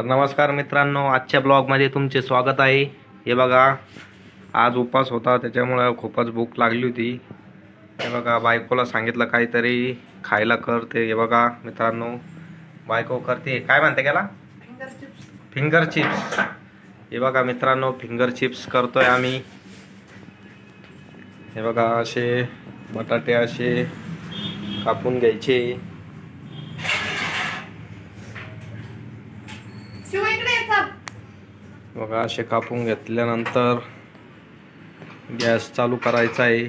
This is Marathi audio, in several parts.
तर नमस्कार मित्रांनो आजच्या ब्लॉगमध्ये तुमचे स्वागत आहे. हे बघा आज उपास होता त्याच्यामुळं खूपच भूक लागली होती. हे बघा बायकोला सांगितलं काहीतरी खायला कर ते. हे बघा मित्रांनो बायको करते. काय म्हणते गेला फिंगर चिप्स हे बघा मित्रांनो फिंगर चिप्स करतोय आम्ही. हे बघा असे बटाटे असे कापून घ्यायचे शिव इकडे ये, चल. बघा असे कापून घेतल्यानंतर गॅस चालू करायचा आहे.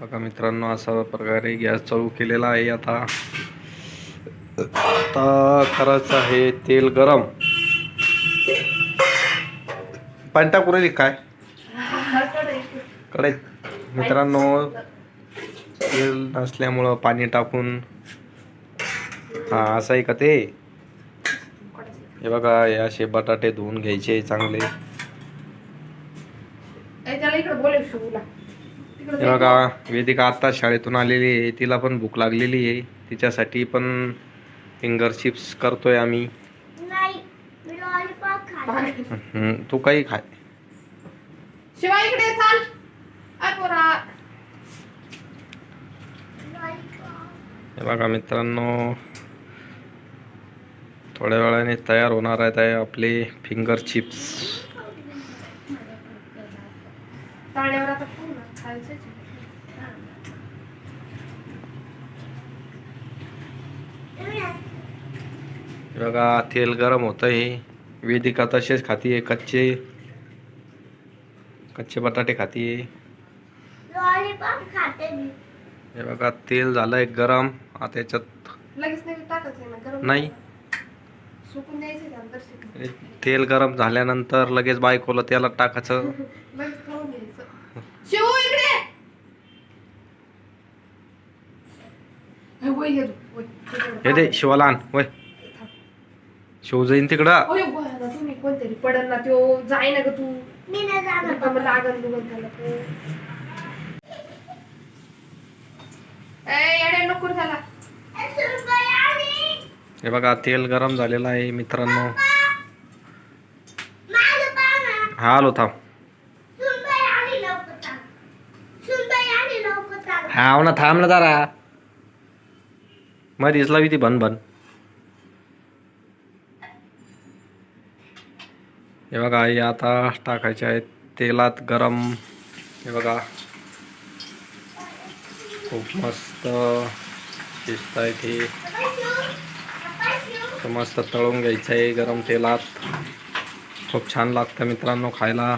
बघा मित्रांनो अशा प्रकारे गॅस चालू केलेला आहे. आता आता करायचं आहे तेल गरम. पाणी टाकू राहिली काय? कडे. कडे मित्रांनो तेल नसल्यामुळं पाणी टाकून. हा असं आहे का ते? हे बघा हे असे बटाटे धुवून घ्यायचे चांगले. हे बघा वेदिका आत्ता शाळेतून आलेली आहे. तिला पण भूक लागलेली आहे. तिच्यासाठी पण फिंगर चिप्स करतोय आम्ही. तू काही खाय शिवा इकडे चाल. हे बघा मित्रांनो थोड्या वेळाने तयार होणार आहेत आहे आपले फिंगर चिप्स. ताळ्यावर आता पूर्ण खायचं हे बघा तेल गरम होतं आहे वेदिका तसेच खातीये कच्चे. कच्चे बटाटे खाते मी. हे बघा तेल झालंय गरम. आता याच्यात लगेच नाही. तेल गरम झाल्यानंतर लगेच बायकोला त्याला टाकायचं. शिव इकडे! तू. हे दे शिवाला आण वय. शिव जाईन तिकडं. तुम्ही कोणतरी पडल ना त्यो जाय ना ग तू. मी नाही जाणार. रिकामं लागल बिगल त्याला. तो. ए, येड्या नको आली. हे बघा तेल गरम झालेलं आहे मित्रांनो. हा आलो थांब. हाव ना थांब ना जरा. मग दिसला ती भन भन हे बघा हे आता टाकायचे आहेत तेलात गरम. हे बघा. खूप मस्त दिसत आहे ते पप्पा शिव. पप्पा शिव. तर मस्त तळून घ्यायचं आहे. गरम तेलात. खूप छान लागतं मित्रांनो खायला.